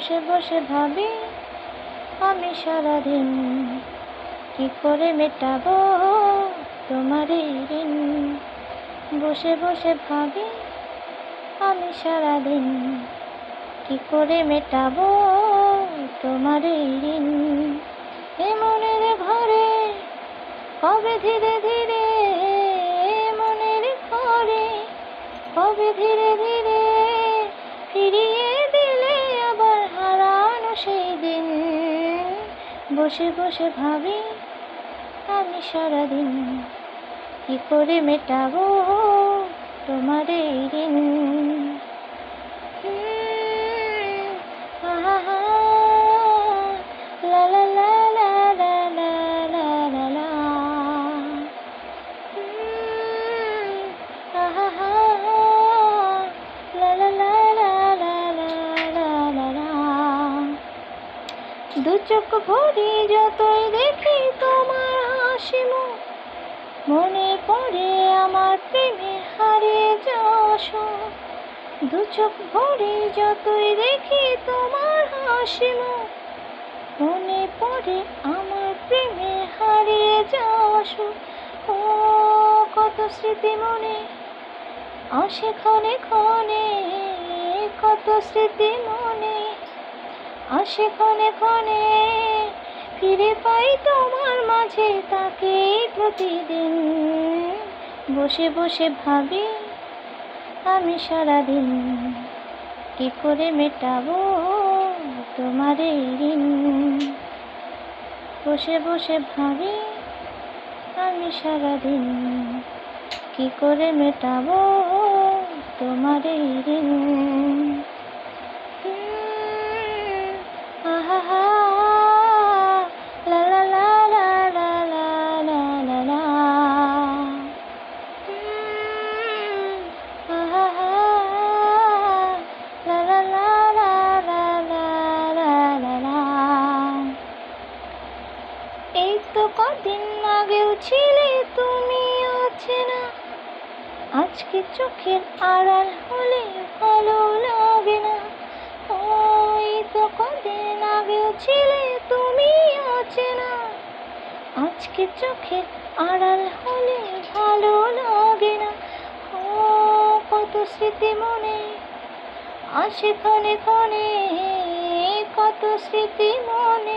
বসে বসে ভাবি, আমি সারাদিন কি করে মেটাবো তোমার ঋণ? বসে বসে ভাবি, আমি সারাদিন কি করে মেটাবো তোমার ঋণ? এ মনের ঘরে কবে ধীরে ধীরে বসে বসে ভাবি আমি সারাদিন কি করে মেটাবো? দু চোখ ভরি যতই দেখি তোমার হাসি মনে পড়ে আমার প্রেমে হারিয়ে যাওয়া সুখ। দু চোখ ভরি যতই দেখি তোমার হাসি মনে পড়ে আমার প্রেমে হারিয়ে যাওয়া ও, কত স্মৃতি মনে, আসে ক্ষণে ক্ষণে, কত স্মৃতি মনে। আসে ক্ষণে ক্ষণে ফিরে পাই তোমার মাঝে তাকে প্রতিদিন। বসে বসে ভাবি আমি সারাদিন কি করে মেটাবো তোমার এই ঋণ। বসে বসে ভাবি আমি সারাদিন কি করে মেটাবো তোমার এই ঋণ। এই তো কদিন আগেও ছিলে তুমি, অচেনা। আজকে চোখের আড়াল হলে ভালো লাগে না। ওই তো কদিন আগেও ছিলে তুমি, অচেনা। আজকে চোখের আড়াল হলে ভালো লাগে না। ও, কত স্মৃতি মনে, আসে ক্ষণে ক্ষণে, কত স্মৃতি মনে।